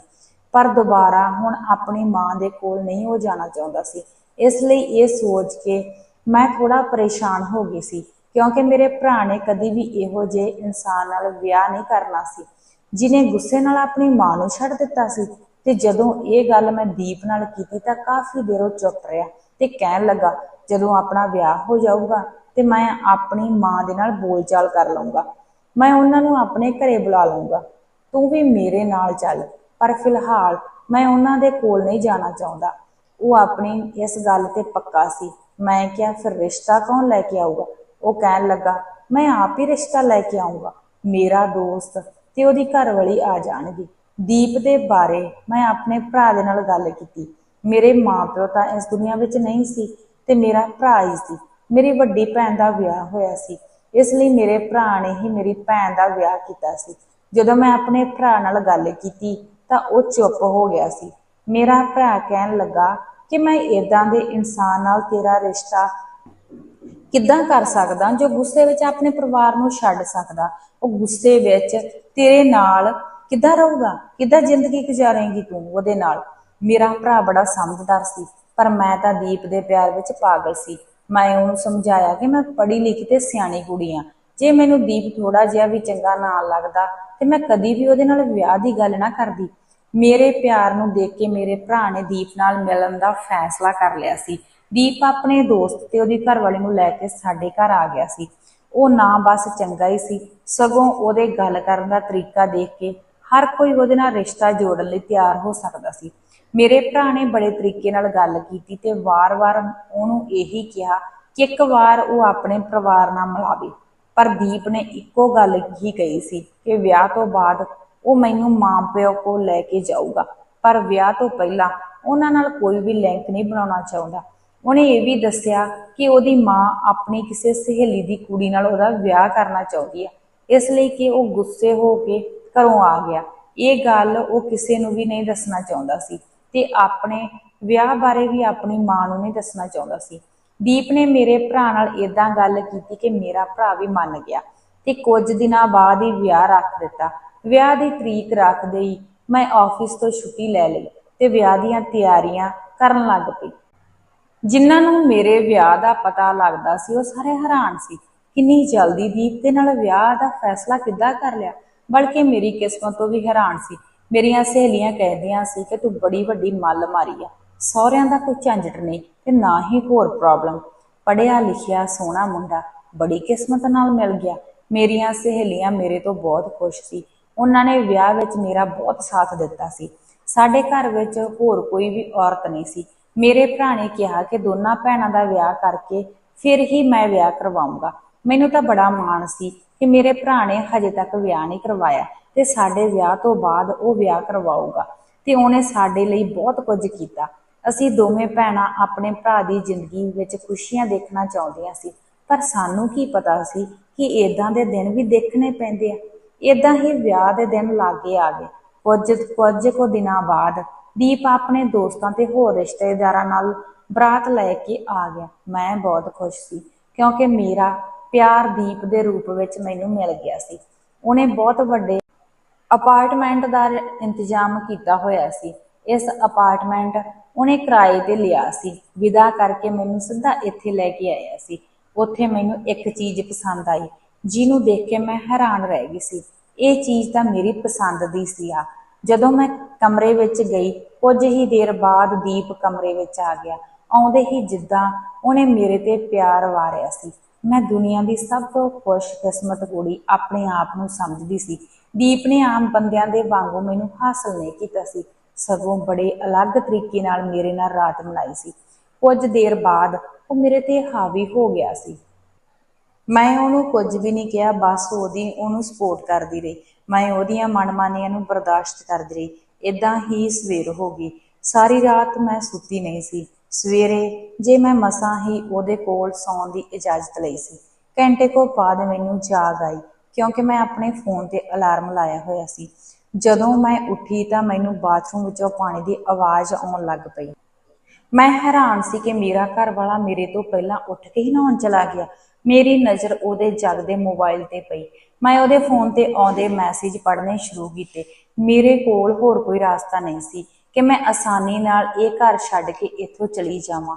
ਪਰ ਦੁਬਾਰਾ ਹੁਣ ਆਪਣੀ ਮਾਂ ਦੇ ਕੋਲ ਨਹੀਂ ਉਹ ਜਾਣਾ ਚਾਹੁੰਦਾ ਸੀ। ਇਸ ਲਈ ਇਹ ਸੋਚ ਕੇ ਮੈਂ ਥੋੜਾ ਪਰੇਸ਼ਾਨ ਹੋ ਗਈ ਸੀ, ਕਿਉਂਕਿ ਮੇਰੇ ਭਰਾ ਨੇ ਕਦੀ ਵੀ ਇਹੋ ਜਿਹੇ ਇਨਸਾਨ ਨਾਲ ਵਿਆਹ ਨਹੀਂ ਕਰਨਾ ਸੀ, ਜਿਨੇ ਗੁੱਸੇ ਨਾਲ ਆਪਣੀ ਮਾਂ ਨੂੰ ਛੱਡ ਦਿੱਤਾ ਸੀ। ਤੇ ਜਦੋਂ ਇਹ ਗੱਲ ਮੈਂ ਦੀਪ ਨਾਲ ਕੀਤੀ ਤਾਂ ਕਾਫੀ ਦੇਰ ਉਹ ਚੁੱਪ ਰਿਹਾ ਤੇ ਕਹਿਣ ਲੱਗਾ, ਜਦੋਂ ਆਪਣਾ ਵਿਆਹ ਹੋ ਜਾਊਗਾ ਤੇ ਮੈਂ ਆਪਣੀ ਮਾਂ ਦੇ ਨਾਲ ਬੋਲਚਾਲ ਕਰ ਲਵਾਂਗਾ ਮੈਂ ਉਹਨਾਂ ਨੂੰ ਆਪਣੇ ਘਰੇ ਬੁਲਾ ਲਊਂਗਾ। ਤੂੰ ਵੀ ਮੇਰੇ ਨਾਲ ਚੱਲ। ਪਰ ਫਿਲਹਾਲ ਮੈਂ ਉਹਨਾਂ ਦੇ ਕੋਲ ਨਹੀਂ ਜਾਣਾ ਚਾਹੁੰਦਾ। ਉਹ ਆਪਣੀ ਇਸ ਗੱਲ ਤੇ ਪੱਕਾ ਸੀ। ਮੈਂ ਕਿਹਾ, ਫਿਰ ਰਿਸ਼ਤਾ ਕੌਣ ਲੈ ਕੇ ਆਊਗਾ? ਉਹ ਕਹਿਣ ਲੱਗਾ, ਮੈਂ ਆਪ ਹੀ ਰਿਸ਼ਤਾ ਲੈ ਕੇ ਆਊਂਗਾ। ਮੇਰਾ ਦੋਸਤ ਤੇ ਉਹਦੀ ਘਰਵਾਲੀ ਆ ਜਾਣਗੇ। ਦੀਪ ਦੇ ਬਾਰੇ ਮੈਂ ਆਪਣੇ ਭਰਾ ਦੇ ਨਾਲ ਗੱਲ ਕੀਤੀ। ਮੇਰੇ ਮਾਪਿਓ ਤਾਂ ਇਸ ਦੁਨੀਆ ਵਿੱਚ ਨਹੀਂ ਸੀ ਤੇ ਮੇਰਾ ਭਰਾ ਹੀ ਸੀ। ਮੇਰੀ ਵੱਡੀ ਭੈਣ ਦਾ ਵਿਆਹ ਹੋਇਆ ਸੀ। ਇਸ ਲਈ ਮੇਰੇ ਭਰਾ ਨੇ ਹੀ ਮੇਰੀ ਭੈਣ ਦਾ ਵਿਆਹ ਕੀਤਾ ਸੀ। ਜਦੋਂ ਮੈਂ ਆਪਣੇ ਭਰਾ ਨਾਲ ਗੱਲ ਕੀਤੀ ਤਾਂ ਉਹ ਚੁੱਪ ਹੋ ਗਿਆ ਸੀ। ਮੇਰਾ ਭਰਾ ਕਹਿਣ ਲੱਗਾ ਕਿ ਮੈਂ ਇਦਾਂ ਦੇ ਇਨਸਾਨ ਨਾਲ ਤੇਰਾ ਰਿਸ਼ਤਾ ਕਿੱਦਾਂ ਕਰ ਸਕਦਾ, ਜੋ ਗੁੱਸੇ ਵਿੱਚ ਆਪਣੇ ਪਰਿਵਾਰ ਨੂੰ ਛੱਡ ਸਕਦਾ। ਉਹ ਗੁੱਸੇ ਵਿੱਚ ਤੇਰੇ ਨਾਲ ਕਿੱਦਾਂ ਰਹੂਗਾ? ਕਿੱਦਾਂ ਜ਼ਿੰਦਗੀ ਗੁਜ਼ਾਰੇਂਗੀ ਤੂੰ ਉਹਦੇ ਨਾਲ? ਮੇਰਾ ਭਰਾ ਬੜਾ ਸਮਝਦਾਰ ਸੀ, ਪਰ ਮੈਂ ਤਾਂ ਦੀਪ ਦੇ ਪਿਆਰ ਵਿੱਚ ਪਾਗਲ ਸੀ। ਮੈਂ ਉਹਨੂੰ ਸਮਝਾਇਆ ਕਿ ਮੈਂ ਪੜ੍ਹੀ ਲਿਖੀ ਤੇ ਸਿਆਣੀ ਕੁੜੀ ਆ। ਜੇ ਮੈਨੂੰ ਦੀਪ ਥੋੜਾ ਜਿਹਾ ਵੀ ਚੰਗਾ ਨਾ ਲੱਗਦਾ, ਤੇ ਮੈਂ ਕਦੀ ਵੀ ਉਹਦੇ ਨਾਲ ਵਿਆਹ ਦੀ ਗੱਲ ਨਾ ਕਰਦੀ। ਮੇਰੇ ਪਿਆਰ ਨੂੰ ਦੇਖ ਕੇ ਮੇਰੇ ਭਰਾ ਨੇ ਦੀਪ ਨਾਲ ਮਿਲਣ ਦਾ ਫੈਸਲਾ ਕਰ ਲਿਆ ਸੀ। ਦੀਪ ਆਪਣੇ ਦੋਸਤ ਤੇ ਉਹਦੀ ਘਰਵਾਲੀ ਨੂੰ ਲੈ ਕੇ ਸਾਡੇ ਘਰ ਆ ਗਿਆ ਸੀ। ਉਹ ਨਾ ਬਸ ਚੰਗਾ ਹੀ ਸੀ। ਸਗੋਂ ਉਹਦੇ ਗੱਲ ਕਰਨ ਦਾ ਤਰੀਕਾ ਦੇਖ ਕੇ ਹਰ ਕੋਈ ਉਹਦੇ ਨਾਲ ਰਿਸ਼ਤਾ ਜੋੜਨ ਲਈ ਤਿਆਰ ਹੋ ਸਕਦਾ ਸੀ। ਮੇਰੇ ਭਰਾ ਨੇ ਬੜੇ ਤਰੀਕੇ ਨਾਲ ਗੱਲ ਕੀਤੀ ਤੇ ਵਾਰ-ਵਾਰ ਉਹਨੂੰ ਇਹੀ ਕਿਹਾ ਕਿ ਇੱਕ ਵਾਰ ਉਹ ਆਪਣੇ ਪਰਿਵਾਰ ਨਾਲ ਮਿਲਾਵੇ। ਪਰ ਦੀਪ ਨੇ ਇੱਕੋ ਗੱਲ ਹੀ ਕਹੀ ਸੀ ਕਿ ਵਿਆਹ ਤੋਂ ਬਾਅਦ ਉਹ ਮੈਨੂੰ ਮਾਂ ਪਿਓ ਕੋਲ ਲੈ ਕੇ ਜਾਊਗਾ। ਪਰ ਵਿਆਹ ਤੋਂ ਪਹਿਲਾਂ ਉਹਨਾਂ ਨਾਲ ਕੋਈ ਵੀ ਲਿੰਕ ਨਹੀਂ ਬਣਾਉਣਾ ਚਾਹੁੰਦਾ। ਉਹਨੇ ਇਹ ਵੀ ਦੱਸਿਆ ਕਿ ਉਹਦੀ ਮਾਂ ਆਪਣੀ ਕਿਸੇ ਸਹੇਲੀ ਦੀ ਕੁੜੀ ਨਾਲ ਉਹਦਾ ਵਿਆਹ ਕਰਨਾ ਚਾਹੁੰਦੀ ਹੈ। ਇਸ ਲਈ ਕਿ ਉਹ ਗੁੱਸੇ ਹੋ ਕੇ ਘਰੋਂ ਆ ਗਿਆ। ਇਹ ਗੱਲ ਉਹ ਕਿਸੇ ਨੂੰ ਵੀ ਨਹੀਂ ਦੱਸਣਾ ਚਾਹੁੰਦਾ ਸੀ। ਤੇ ਆਪਣੇ ਵਿਆਹ ਬਾਰੇ ਵੀ ਆਪਣੀ ਮਾਂ ਨੂੰ ਨਹੀਂ ਦੱਸਣਾ ਚਾਹੁੰਦਾ ਸੀ। ਦੀਪ ਨੇ ਮੇਰੇ ਭਰਾ ਨਾਲ ਇਦਾਂ ਗੱਲ ਕੀਤੀ ਕਿ ਮੇਰਾ ਭਰਾ ਵੀ ਮੰਨ ਗਿਆ ਤੇ ਕੁਝ ਦਿਨਾਂ ਬਾਅਦ ਹੀ ਵਿਆਹ ਰੱਖ ਦਿੱਤਾ। ਵਿਆਹ ਦੀ ਤਰੀਕ ਰੱਖਦੇ ਹੀ ਮੈਂ ਆਫਿਸ ਤੋਂ ਛੁੱਟੀ ਲੈ ਲਈ ਤੇ ਵਿਆਹ ਦੀਆਂ ਤਿਆਰੀਆਂ ਕਰਨ ਲੱਗ ਪਈ। ਜਿਨ੍ਹਾਂ ਨੂੰ ਮੇਰੇ ਵਿਆਹ ਦਾ ਪਤਾ ਲੱਗਦਾ ਸੀ, ਉਹ ਸਾਰੇ ਹੈਰਾਨ ਸੀ। ਕਿੰਨੀ ਜਲਦੀ ਦੀਪ ਦੇ ਨਾਲ ਵਿਆਹ ਦਾ ਫੈਸਲਾ ਕਿੱਦਾਂ ਕਰ ਲਿਆ? ਬਲਕਿ ਮੇਰੀ ਕਿਸਮਤ ਤੋਂ ਵੀ ਹੈਰਾਨ ਸੀ। ਮੇਰੀਆਂ ਸਹੇਲੀਆਂ ਕਹਿੰਦੀਆਂ ਸੀ ਕਿ ਤੂੰ ਬੜੀ ਵੱਡੀ ਮੱਲ ਮਾਰੀ ਆ। ਸਹੁਰਿਆਂ ਦਾ ਕੋਈ ਝੰਜਟ ਨਹੀਂ ਤੇ ਨਾ ਹੀ ਹੋਰ ਪ੍ਰੋਬਲਮ ਪੜਿਆ ਲਿਖਿਆ ਸੋਹਣਾ ਮੁੰਡਾ ਬੜੀ ਕਿਸਮਤ ਨਾਲ ਮਿਲ ਗਿਆ। ਮੇਰੀਆਂ ਸਹੇਲੀਆਂ ਮੇਰੇ ਤੋਂ ਬਹੁਤ ਖੁਸ਼ ਸੀ। ਉਹਨਾਂ ਨੇ ਵਿਆਹ ਵਿੱਚ ਮੇਰਾ ਬਹੁਤ ਸਾਥ ਦਿੱਤਾ ਸੀ। ਸਾਡੇ ਘਰ ਵਿੱਚ ਹੋਰ ਕੋਈ ਵੀ ਔਰਤ ਨਹੀਂ ਸੀ। ਮੇਰੇ ਭਰਾ ਨੇ ਕਿਹਾ ਕਿ ਦੋਨਾਂ ਭੈਣਾਂ ਦਾ ਵਿਆਹ ਕਰਕੇ ਫਿਰ ਹੀ ਮੈਂ ਵਿਆਹ ਕਰਵਾਉਂਗਾ। ਮੈਨੂੰ ਤਾਂ ਬੜਾ ਮਾਣ ਸੀ ਕਿ ਮੇਰੇ ਭਰਾ ਨੇ ਹਜੇ ਤੱਕ ਵਿਆਹ ਨਹੀਂ ਕਰਵਾਇਆ। ਤੇ ਸਾਡੇ ਵਿਆਹ ਤੋਂ ਬਾਅਦ ਉਹ ਵਿਆਹ ਕਰਵਾਊਗਾ ਤੇ ਉਹਨੇ ਸਾਡੇ ਲਈ ਬਹੁਤ ਕੁਝ ਕੀਤਾ। ਅਸੀਂ ਦੋਵੇਂ ਭੈਣਾਂ ਆਪਣੇ ਭਰਾ ਦੀ ਜ਼ਿੰਦਗੀ ਵਿੱਚ ਖੁਸ਼ੀਆਂ ਦੇਖਣਾ ਚਾਹੁੰਦੀਆਂ ਸੀ, ਪਰ ਸਾਨੂੰ ਕੀ ਪਤਾ ਸੀ ਕਿ ਇਦਾਂ ਦੇ ਦਿਨ ਵੀ ਦੇਖਣੇ ਪੈਂਦੇ ਆ। ਇਦਾਂ ਹੀ ਵਿਆਹ ਦੇ ਦਿਨ ਲਾਗੇ ਆ ਗਏ। ਕੁਝ ਕੁਝ ਕੁ ਦਿਨਾਂ ਬਾਅਦ ਦੀਪ ਆਪਣੇ ਦੋਸਤਾਂ ਤੇ ਹੋਰ ਰਿਸ਼ਤੇਦਾਰਾਂ ਨਾਲ ਬਰਾਤ ਲੈ ਕੇ ਆ ਗਿਆ। ਮੈਂ ਬਹੁਤ ਖੁਸ਼ ਸੀ, ਕਿਉਂਕਿ ਮੇਰਾ ਪਿਆਰ ਦੀਪ ਦੇ ਰੂਪ ਵਿੱਚ ਮੈਨੂੰ ਮਿਲ ਗਿਆ ਸੀ। ਉਹਨੇ ਬਹੁਤ ਵੱਡੇ ਅਪਾਰਟਮੈਂਟ ਦਾ ਇੰਤਜ਼ਾਮ ਕੀਤਾ ਹੋਇਆ ਸੀ। ਇਸ ਅਪਾਰਟਮੈਂਟ ਉਹਨੇ ਕਿਰਾਏ ਤੇ ਲਿਆ ਸੀ। ਵਿਦਾ ਕਰਕੇ ਮੈਨੂੰ ਸਿੱਧਾ ਇੱਥੇ ਲੈ ਕੇ ਆਇਆ ਸੀ। ਉੱਥੇ ਮੈਨੂੰ ਇੱਕ ਚੀਜ਼ ਪਸੰਦ ਆਈ, ਜਿਹਨੂੰ ਦੇਖ ਕੇ ਮੈਂ ਹੈਰਾਨ ਰਹਿ ਗਈ ਸੀ। ਇਹ ਚੀਜ਼ ਤਾਂ ਮੇਰੀ ਪਸੰਦ ਦੀ ਸੀ ਆ। ਜਦੋਂ ਮੈਂ ਕਮਰੇ ਵਿੱਚ ਗਈ, ਕੁਝ ਹੀ ਦੇਰ ਬਾਅਦ ਦੀਪ ਕਮਰੇ ਵਿੱਚ ਆ ਗਿਆ। ਆਉਂਦੇ ਹੀ ਜਿੱਦਾਂ ਉਹਨੇ ਮੇਰੇ ਤੇ ਪਿਆਰ ਵਾਰਿਆ ਸੀ। ਮੈਂ ਦੁਨੀਆ ਦੀ ਸਭ ਤੋਂ ਖੁਸ਼ਕਿਸਮਤ ਕੁੜੀ ਆਪਣੇ ਆਪ ਨੂੰ ਸਮਝਦੀ ਸੀ। ਦੀਪ ਨੇ ਆਮ ਬੰਦਿਆਂ ਦੇ ਵਾਂਗੂ ਮੈਨੂੰ ਹਾਸਲ ਨਹੀਂ ਕੀਤਾ ਸੀ। ਸਗੋਂ ਬੜੇ ਅਲੱਗ ਤਰੀਕੇ ਨਾਲ ਮੇਰੇ ਨਾਲ ਰਾਤ ਮਨਾਈ ਸੀ। ਕੁਝ ਦੇਰ ਬਾਅਦ ਉਹ ਮੇਰੇ ਤੇ ਹਾਵੀ ਹੋ ਗਿਆ ਸੀ। ਮੈਂ ਉਹਨੂੰ ਕੁਝ ਵੀ ਨਹੀਂ ਕਿਹਾ, ਬਸ ਉਹਦੀ ਉਹਨੂੰ ਸਪੋਰਟ ਕਰਦੀ ਰਹੀ। ਮੈਂ ਉਹਦੀਆਂ ਮਨਮਾਨੀਆਂ ਨੂੰ ਬਰਦਾਸ਼ਤ ਕਰਦੀ ਰਹੀ। ਇਦਾਂ ਹੀ ਸਵੇਰ ਹੋ ਗਈ। ਸਾਰੀ ਰਾਤ ਮੈਂ ਸੁੱਤੀ ਨਹੀਂ ਸੀ। ਸਵੇਰੇ ਜੇ ਮੈਂ ਮਸਾਂ ਹੀ ਉਹਦੇ ਕੋਲ ਸੌਣ ਦੀ ਇਜਾਜ਼ਤ ਲਈ ਸੀ। ਘੰਟੇ ਕੋ ਬਾਅਦ ਮੈਨੂੰ ਜਾਗ ਆਈ। ਕਿਉਂਕਿ ਮੈਂ ਆਪਣੇ ਫੋਨ ਤੇ ਅਲਾਰਮ ਲਾਇਆ ਹੋਇਆ ਸੀ। ਜਦੋਂ ਮੈਂ ਉੱਠੀ ਤਾਂ ਮੈਨੂੰ ਬਾਥਰੂਮ ਵਿੱਚੋਂ ਪਾਣੀ ਦੀ ਆਵਾਜ਼ ਆਉਣ ਲੱਗ ਪਈ। ਮੈਂ ਹੈਰਾਨ ਸੀ ਕਿ ਮੇਰਾ ਘਰ ਵਾਲਾ ਮੇਰੇ ਤੋਂ ਪਹਿਲਾਂ ਉੱਠ ਕੇ ਹੀ ਨਹਾਉਣ ਚਲਾ ਗਿਆ। ਮੇਰੀ ਨਜ਼ਰ ਉਹਦੇ ਜਗਦੇ ਮੋਬਾਈਲ ਤੇ ਪਈ। ਮੈਂ ਉਹਦੇ ਫੋਨ ਤੇ ਆਉਂਦੇ ਮੈਸੇਜ ਪੜ੍ਹਨੇ ਸ਼ੁਰੂ ਕੀਤੇ। ਮੇਰੇ ਕੋਲ ਹੋਰ ਕੋਈ ਰਾਸਤਾ ਨਹੀਂ ਸੀ ਕਿ ਮੈਂ ਆਸਾਨੀ ਨਾਲ ਇਹ ਘਰ ਛੱਡ ਕੇ ਇੱਥੋਂ ਚਲੀ ਜਾਵਾਂ।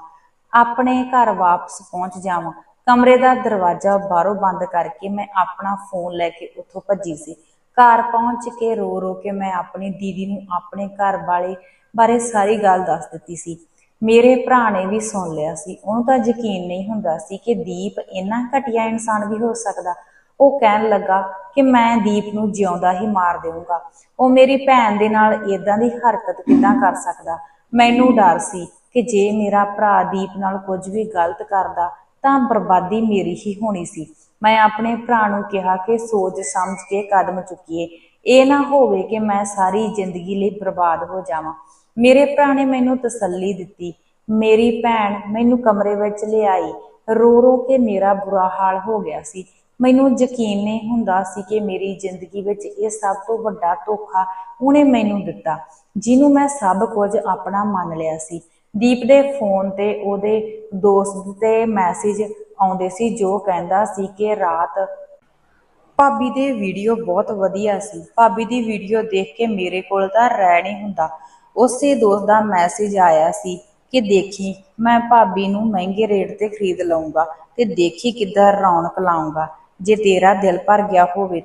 ਆਪਣੇ ਘਰ ਵਾਪਸ ਪਹੁੰਚ ਜਾਵਾਂ। ਕਮਰੇ ਦਾ ਦਰਵਾਜ਼ਾ ਬਾਹਰੋਂ ਬੰਦ ਕਰਕੇ ਮੈਂ ਆਪਣਾ ਫੋਨ ਲੈ ਕੇ ਉੱਥੋਂ ਭੱਜੀ ਸੀ। ਘਰ ਪਹੁੰਚ ਕੇ ਰੋ ਰੋ ਕੇ ਮੈਂ ਆਪਣੀ ਦੀਦੀ ਨੂੰ ਆਪਣੇ ਘਰ ਵਾਲੇ ਬਾਰੇ ਸਾਰੀ ਗੱਲ ਦੱਸ ਦਿੱਤੀ ਸੀ। ਮੇਰੇ ਭਰਾ ਨੇ ਵੀ ਸੁਣ ਲਿਆ ਸੀ। ਉਹਨੂੰ ਤਾਂ ਯਕੀਨ ਨਹੀਂ ਹੁੰਦਾ ਸੀ ਕਿ ਦੀਪ ਇੰਨਾ ਘਟੀਆ ਇਨਸਾਨ ਵੀ ਹੋ ਸਕਦਾ। ਉਹ ਕਹਿਣ ਲੱਗਾ ਕਿ ਮੈਂ ਦੀਪ ਨੂੰ ਜਿਉਂਦਾ ਹੀ ਮਾਰ ਦੇਵਾਂਗਾ ਉਹ ਮੇਰੀ ਭੈਣ ਦੇ ਨਾਲ ਇਦਾਂ ਦੀ ਹਰਕਤ ਕਿੱਦਾਂ ਕਰ ਸਕਦਾ? ਮੈਨੂੰ ਡਰ ਸੀ ਕਿ ਜੇ ਮੇਰਾ ਭਰਾ ਦੀਪ ਨਾਲ ਕੁਝ ਵੀ ਗਲਤ ਕਰਦਾ ਤਾਂ ਬਰਬਾਦੀ ਮੇਰੀ ਹੀ ਹੋਣੀ ਸੀ। ਮੈਂ ਆਪਣੇ ਭਰਾ ਨੂੰ ਕਿਹਾ ਕਿ ਸੋਚ ਸਮਝ ਕੇ ਕਦਮ ਚੁੱਕੀਏ। ਇਹ ਨਾ ਹੋਵੇ ਕਿ ਮੈਂ ਸਾਰੀ ਜ਼ਿੰਦਗੀ ਲਈ ਬਰਬਾਦ ਹੋ ਜਾਵਾਂ। ਮੇਰੇ ਭਰਾ ਨੇ ਮੈਨੂੰ ਤਸੱਲੀ ਦਿੱਤੀ। ਮੇਰੀ ਭੈਣ ਮੈਨੂੰ ਕਮਰੇ ਵਿੱਚ ਲਿਆਈ। ਰੋ ਰੋ ਕੇ ਮੇਰਾ ਬੁਰਾ ਹਾਲ ਹੋ ਗਿਆ ਸੀ। ਮੈਨੂੰ ਯਕੀਨ ਨਹੀਂ ਹੁੰਦਾ ਸੀ ਕਿ ਮੇਰੀ ਜ਼ਿੰਦਗੀ ਵਿੱਚ ਇਹ ਸਭ ਤੋਂ ਵੱਡਾ ਧੋਖਾ ਉਹਨੇ ਮੈਨੂੰ ਦਿੱਤਾ, ਜਿਹਨੂੰ ਮੈਂ ਸਭ ਕੁਝ ਆਪਣਾ ਮੰਨ ਲਿਆ ਸੀ। ਦੀਪ ਦੇ ਫੋਨ ਤੇ ਉਹਦੇ ਦੋਸਤ ਦੇ ਮੈਸੇਜ ਆਉਂਦੇ ਸੀ, ਜੋ ਕਹਿੰਦਾ ਸੀ ਕਿ ਰਾਤ ਭਾਬੀ ਦੇ ਵੀਡੀਓ ਬਹੁਤ ਵਧੀਆ ਸੀ। ਭਾਬੀ ਦੀ ਵੀਡੀਓ ਦੇਖ ਕੇ ਮੇਰੇ ਕੋਲ ਤਾਂ ਰਹਿ ਨਹੀਂ ਹੁੰਦਾ। ਉਸੇ ਦੋਸਤ ਦਾ ਮੈਸੇਜ ਆਇਆ ਸੀ ਕਿ ਦੇਖੀ, ਮੈਂ ਭਾਬੀ ਨੂੰ ਮਹਿੰਗੇ ਰੇਟ ਤੇ ਖਰੀਦ ਲਵਾਂਗਾ ਤੇ ਦੇਖੀ ਕਿੱਦਾਂ ਰੌਣਕ ਲਾਉਂਗਾ ਜੇ ਤੇਰਾ ਦਿਲ ਭਰ ਗਿਆ ਹੋਵੇ।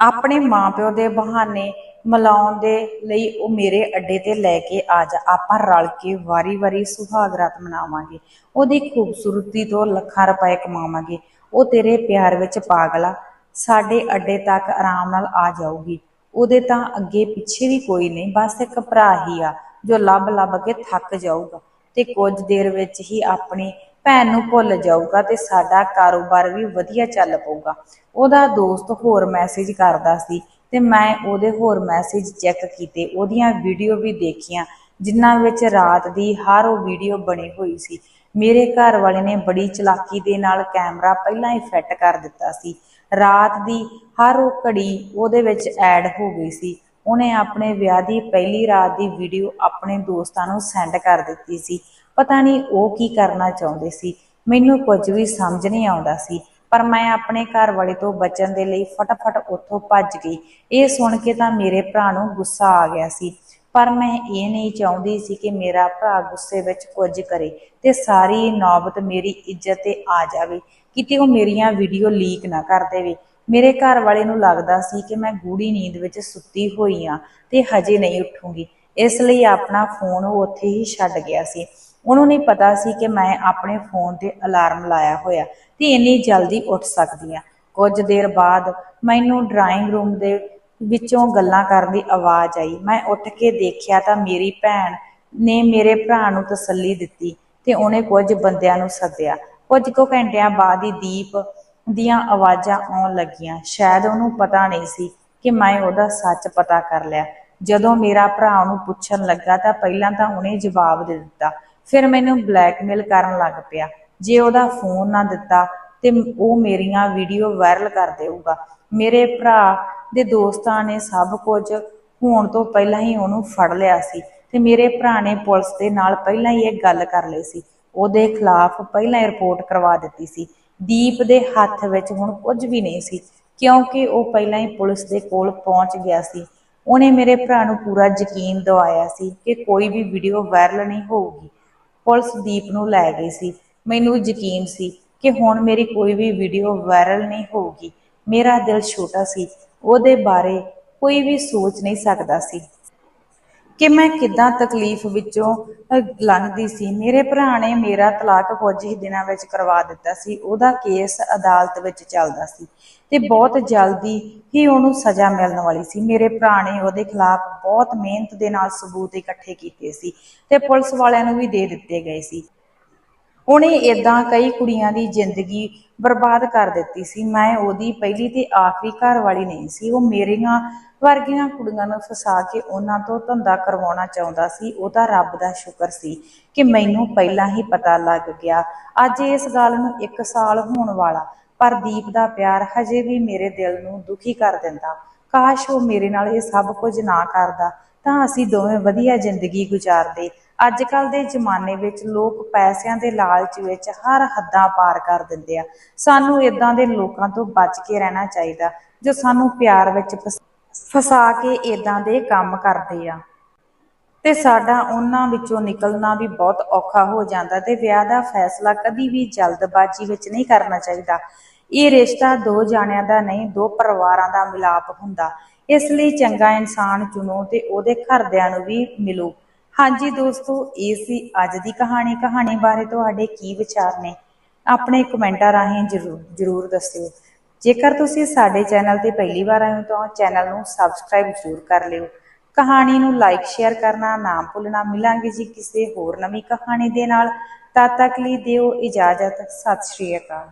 ਆਪਣੇ ਮਾਪਿਓ ਦੇ ਬਹਾਨੇ ਮਿਲਾਉਣ ਦੇ ਲਈ ਉਹ ਮੇਰੇ ਅੱਡੇ ਤੇ ਲੈ ਕੇ ਆ ਜਾ। ਆਪਾਂ ਰਲ ਕੇ ਵਾਰੀ-ਵਾਰੀ ਸੁਹਾਗ ਰਾਤ ਮਨਾਵਾਂਗੇ। ਉਹਦੀ ਖੂਬਸੂਰਤੀ ਤੋਂ ਲੱਖਾਂ ਰੁਪਏ ਕਮਾਵਾਂਗੇ। ਉਹ ਤੇਰੇ ਪਿਆਰ ਵਿੱਚ ਪਾਗਲਾ ਸਾਡੇ ਅੱਡੇ ਤੱਕ ਆਰਾਮ ਨਾਲ ਆ ਜਾਊਗੀ। ਉਹਦੇ ਤਾਂ ਅੱਗੇ ਪਿੱਛੇ ਵੀ ਕੋਈ ਨਹੀਂ, ਬਸ ਇੱਕ ਭਰਾ ਹੀ ਆ, ਜੋ ਲੱਭ ਲੱਭ ਕੇ ਥੱਕ ਜਾਊਗਾ। ਤੇ ਕੁਝ ਦੇਰ ਵਿੱਚ ਹੀ ਆਪਣੀ ਭੈਣ ਨੂੰ ਭੁੱਲ ਜਾਊਗਾ ਤੇ ਸਾਡਾ ਕਾਰੋਬਾਰ ਵੀ ਵਧੀਆ ਚੱਲ ਪਊਗਾ। ਉਹਦਾ ਦੋਸਤ ਹੋਰ ਮੈਸੇਜ ਕਰਦਾ ਸੀ ਤੇ ਮੈਂ ਉਹਦੇ ਹੋਰ ਮੈਸੇਜ ਚੈੱਕ ਕੀਤੇ, ਉਹਦੀਆਂ ਵੀਡੀਓ ਵੀ ਦੇਖੀਆਂ, ਜਿਨ੍ਹਾਂ ਵਿੱਚ ਰਾਤ ਦੀ ਹਰ ਉਹ ਵੀਡੀਓ ਬਣੀ ਹੋਈ ਸੀ। ਮੇਰੇ ਘਰ ਵਾਲੇ ਨੇ ਬੜੀ ਚਲਾਕੀ ਦੇ ਨਾਲ ਕੈਮਰਾ ਪਹਿਲਾਂ ਹੀ ਫਿੱਟ ਕਰ ਦਿੱਤਾ ਸੀ। ਰਾਤ ਦੀ ਹਰ ਉਹ ਘੜੀ ਉਹਦੇ ਵਿੱਚ ਐਡ ਹੋ ਗਈ ਸੀ। ਉਹਨੇ ਆਪਣੇ ਵਿਆਹ ਦੀ ਪਹਿਲੀ ਰਾਤ ਦੀ ਵੀਡੀਓ ਆਪਣੇ ਦੋਸਤਾਂ ਨੂੰ ਸੈਂਡ ਕਰ ਦਿੱਤੀ ਸੀ। ਪਤਾ ਨਹੀਂ ਉਹ ਕੀ ਕਰਨਾ ਚਾਹੁੰਦੇ ਸੀ। ਮੈਨੂੰ ਕੁਝ ਵੀ ਸਮਝ ਨਹੀਂ ਆਉਂਦਾ ਸੀ। ਪਰ ਮੈਂ ਆਪਣੇ ਘਰ ਵਾਲੇ ਤੋਂ ਬਚਣ ਦੇ ਲਈ ਫਟਾਫਟ ਉੱਥੋਂ ਭੱਜ ਗਈ। ਇਹ ਸੁਣ ਕੇ ਤਾਂ ਮੇਰੇ ਭਰਾ ਨੂੰ ਗੁੱਸਾ ਆ ਗਿਆ ਸੀ। ਪਰ ਮੈਂ ਇਹ ਨਹੀਂ ਚਾਹੁੰਦੀ ਸੀ ਕਿ ਮੇਰਾ ਭਰਾ ਗੁੱਸੇ ਵਿੱਚ ਕੁਝ ਕਰੇ ਤੇ ਸਾਰੀ ਨੌਬਤ ਮੇਰੀ ਇੱਜ਼ਤ ਤੇ ਆ ਜਾਵੇ, ਕਿਤੇ ਉਹ ਮੇਰੀਆਂ ਵੀਡੀਓ ਲੀਕ ਨਾ ਕਰ ਦੇਵੇ। ਮੇਰੇ ਘਰ ਵਾਲੇ ਨੂੰ ਲੱਗਦਾ ਸੀ ਕਿ ਮੈਂ ਗੂੜੀ ਨੀਂਦ ਵਿੱਚ ਸੁੱਤੀ ਹੋਈ ਆ ਤੇ ਹਜੇ ਨਹੀਂ ਉੱਠੂੰਗੀ। ਇਸ ਲਈ ਆਪਣਾ ਫੋਨ ਉਹ ਉੱਥੇ ਹੀ ਛੱਡ ਗਿਆ ਸੀ। ਉਹਨੂੰ ਨਹੀਂ ਪਤਾ ਸੀ ਕਿ ਮੈਂ ਆਪਣੇ ਫੋਨ ਤੇ ਅਲਾਰਮ ਲਾਇਆ ਹੋਇਆ। ਤੇ ਇੰਨੀ ਜਲਦੀ ਉੱਠ ਸਕਦੀ ਆ। ਕੁਝ ਦੇਰ ਬਾਅਦ ਮੈਨੂੰ ਡਰਾਇੰਗ ਰੂਮ ਦੇ ਵਿੱਚੋਂ ਗੱਲਾਂ ਕਰਨ ਦੀ ਆਵਾਜ਼ ਆਈ। ਮੈਂ ਉੱਠ ਕੇ ਦੇਖਿਆ ਤਾਂ ਮੇਰੀ ਭੈਣ ਨੇ ਮੇਰੇ ਭਰਾ ਨੂੰ ਤਸੱਲੀ ਦਿੱਤੀ ਤੇ ਉਹਨੇ ਕੁਝ ਬੰਦਿਆਂ ਨੂੰ ਸੱਦਿਆ। ਕੁਝ ਕੁ ਘੰਟਿਆਂ ਬਾਅਦ ਹੀ ਦੀਪ ਦੀਆਂ ਆਵਾਜ਼ਾਂ ਆਉਣ ਲੱਗੀਆਂ। ਸ਼ਾਇਦ ਉਹਨੂੰ ਪਤਾ ਨਹੀਂ ਸੀ ਕਿ ਮੈਂ ਉਹਦਾ ਸੱਚ ਪਤਾ ਕਰ ਲਿਆ। ਜਦੋਂ ਮੇਰਾ ਭਰਾ ਉਹਨੂੰ ਪੁੱਛਣ ਲੱਗਾ ਤਾਂ ਪਹਿਲਾਂ ਤਾਂ ਉਹਨੇ ਜਵਾਬ ਦੇ ਦਿੱਤਾ। ਫਿਰ ਮੈਨੂੰ ਬਲੈਕਮੇਲ ਕਰਨ ਲੱਗ ਪਿਆ। ਜੇ ਉਹਦਾ ਫੋਨ ਨਾ ਦਿੱਤਾ ਤੇ ਉਹ ਮੇਰੀਆਂ ਵੀਡੀਓ ਵਾਇਰਲ ਕਰ ਦੇਊਗਾ। ਮੇਰੇ ਭਰਾ ਦੇ ਦੋਸਤਾਂ ਨੇ ਸਭ ਕੁਝ ਹੋਣ ਤੋਂ ਪਹਿਲਾਂ ਹੀ ਉਹਨੂੰ ਫੜ ਲਿਆ ਸੀ ਤੇ ਮੇਰੇ ਭਰਾ ਨੇ ਪੁਲਿਸ ਦੇ ਨਾਲ ਪਹਿਲਾਂ ਹੀ ਇਹ ਗੱਲ ਕਰ ਲਈ ਸੀ। ਉਹਦੇ ਖਿਲਾਫ ਪਹਿਲਾਂ ਹੀ ਰਿਪੋਰਟ ਕਰਵਾ ਦਿੱਤੀ ਸੀ। ਦੀਪ ਦੇ ਹੱਥ ਵਿੱਚ ਹੁਣ ਕੁਝ ਵੀ ਨਹੀਂ ਸੀ, ਕਿਉਂਕਿ ਉਹ ਪਹਿਲਾਂ ਹੀ ਪੁਲਿਸ ਦੇ ਕੋਲ ਪਹੁੰਚ ਗਿਆ ਸੀ। ਉਹਨੇ ਮੇਰੇ ਭਰਾ ਨੂੰ ਪੂਰਾ ਯਕੀਨ ਦਿਵਾਇਆ ਸੀ ਕਿ ਕੋਈ ਵੀ ਵੀਡੀਓ ਵਾਇਰਲ ਨਹੀਂ ਹੋਊਗੀ। ਪੁਲਿਸ ਦੀਪ ਨੂੰ ਲੈ ਗਈ ਸੀ। ਮੈਨੂੰ ਯਕੀਨ ਸੀ ਕਿ ਹੁਣ ਮੇਰੀ ਕੋਈ ਵੀ ਵੀਡੀਓ ਵਾਇਰਲ ਨਹੀਂ ਹੋਊਗੀ। ਮੇਰਾ ਦਿਲ ਛੋਟਾ ਸੀ। ਉਹਦੇ ਬਾਰੇ ਕੋਈ ਵੀ ਸੋਚ ਨਹੀਂ ਸਕਦਾ ਸੀ। ਕਿ ਮੈਂ ਕਿੱਦਾਂ ਤਕਲੀਫ ਵਿੱਚੋਂ ਲੰਘਦੀ ਸੀ। ਮੇਰੇ ਭਰਾ ਨੇ ਮੇਰਾ ਤਲਾਕ ਕੁਝ ਹੀ ਦਿਨਾਂ ਵਿੱਚ ਕਰਵਾ ਦਿੱਤਾ ਸੀ। ਉਹਦਾ ਕੇਸ ਅਦਾਲਤ ਵਿੱਚ ਚੱਲਦਾ ਸੀ ਤੇ ਬਹੁਤ ਜਲਦੀ ਹੀ ਉਹਨੂੰ ਸਜ਼ਾ ਮਿਲਣ ਵਾਲੀ ਸੀ। ਮੇਰੇ ਭਰਾ ਨੇ ਉਹਦੇ ਖਿਲਾਫ ਬਹੁਤ ਮਿਹਨਤ ਦੇ ਨਾਲ ਸਬੂਤ ਇਕੱਠੇ ਕੀਤੇ ਸੀ ਤੇ ਪੁਲਿਸ ਵਾਲਿਆਂ ਨੂੰ ਵੀ ਦੇ ਦਿੱਤੇ ਗਏ ਸੀ। ਉਹਨੇ ਇਦਾਂ ਕਈ ਕੁੜੀਆਂ ਦੀ ਜ਼ਿੰਦਗੀ ਬਰਬਾਦ ਕਰ ਦਿੱਤੀ ਸੀ। ਮੈਂ ਉਹਦੀ ਪਹਿਲੀ ਤੇ ਆਖਰੀ ਘਰ ਵਾਲੀ ਨਹੀਂ ਸੀ। ਉਹ ਮੇਰੀਆਂ ਵਰਗੀਆਂ ਕੁੜੀਆਂ ਨੂੰ ਫਸਾ ਕੇ ਉਹਨਾਂ ਤੋਂ ਧੰਦਾ ਕਰਵਾਉਣਾ ਚਾਹੁੰਦਾ ਸੀ। ਉਹਦਾ ਰੱਬ ਦਾ ਸ਼ੁਕਰ ਸੀ ਕਿ ਮੈਨੂੰ ਪਹਿਲਾਂ ਹੀ ਪਤਾ ਲੱਗ ਗਿਆ। ਅੱਜ ਇਸ ਗੱਲ ਨੂੰ 1 ਸਾਲ ਹੋਣ ਵਾਲਾ, ਪਰ ਦੀਪ ਦਾ ਪਿਆਰ ਹਜੇ ਵੀ ਮੇਰੇ ਦਿਲ ਨੂੰ ਦੁਖੀ ਕਰ ਦਿੰਦਾ। ਕਾਸ਼ ਉਹ ਮੇਰੇ ਨਾਲ ਇਹ ਸਭ ਕੁਝ ਨਾ ਕਰਦਾ, ਤਾਂ ਅਸੀਂ ਦੋਵੇਂ ਵਧੀਆ ਜ਼ਿੰਦਗੀ ਗੁਜ਼ਾਰਦੇ। ਅੱਜ ਕੱਲ ਦੇ ਜ਼ਮਾਨੇ ਵਿੱਚ ਲੋਕ ਪੈਸਿਆਂ ਦੇ ਲਾਲਚ ਵਿੱਚ ਹਰ ਹੱਦਾਂ ਪਾਰ ਕਰ ਦਿੰਦੇ ਆ। ਸਾਨੂੰ ਇਦਾਂ ਦੇ ਲੋਕਾਂ ਤੋਂ ਬਚ ਕੇ ਰਹਿਣਾ ਚਾਹੀਦਾ, ਜੋ ਸਾਨੂੰ ਪਿਆਰ ਵਿੱਚ ਫਸ- ਫਸਾ ਕੇ ਇਦਾਂ ਦੇ ਕੰਮ ਕਰਦੇ ਆ। ਤੇ ਸਾਡਾ ਉਹਨਾਂ ਵਿੱਚੋਂ ਨਿਕਲਣਾ ਵੀ ਬਹੁਤ ਔਖਾ ਹੋ ਜਾਂਦਾ ਤੇ ਵਿਆਹ ਦਾ ਫੈਸਲਾ ਕਦੀ ਵੀ ਜਲਦਬਾਜ਼ੀ ਵਿੱਚ ਨਹੀਂ ਕਰਨਾ ਚਾਹੀਦਾ। ਇਹ ਰਿਸ਼ਤਾ ਦੋ ਜਾਣਿਆਂ ਦਾ ਨਹੀਂ, ਦੋ ਪਰਿਵਾਰਾਂ ਦਾ ਮਿਲਾਪ ਹੁੰਦਾ। ਇਸ ਲਈ ਚੰਗਾ ਇਨਸਾਨ ਚੁਣੋ ਤੇ ਉਹਦੇ ਘਰਦਿਆਂ ਨੂੰ ਵੀ ਮਿਲੋ। ਹਾਂਜੀ ਦੋਸਤੋ, ਇਹ ਸੀ ਅੱਜ ਦੀ ਕਹਾਣੀ। ਕਹਾਣੀ ਬਾਰੇ ਤੁਹਾਡੇ ਕੀ ਵਿਚਾਰ ਨੇ? ਆਪਣੇ ਕਮੈਂਟਾਂ ਰਾਹੀਂ ਜਰੂਰ ਜਰੂਰ ਦੱਸਿਓ। ਜੇਕਰ ਤੁਸੀਂ ਸਾਡੇ ਚੈਨਲ ਤੇ ਪਹਿਲੀ ਵਾਰ ਆਏ ਹੋ ਤਾਂ ਚੈਨਲ ਨੂੰ ਸਬਸਕ੍ਰਾਈਬ ਜ਼ਰੂਰ ਕਰ ਲਿਓ। ਕਹਾਣੀ ਨੂੰ ਲਾਈਕ, ਸ਼ੇਅਰ ਕਰਨਾ ਨਾ ਭੁੱਲਣਾ ਮਿਲਾਂਗੇ ਜੀ ਕਿਸੇ ਹੋਰ ਨਵੀਂ ਕਹਾਣੀ ਦੇ ਨਾਲ। ਤਦ ਤੱਕ ਲਈ ਦਿਓ ਇਜਾਜ਼ਤ। ਸਤਿ ਸ਼੍ਰੀ ਅਕਾਲ।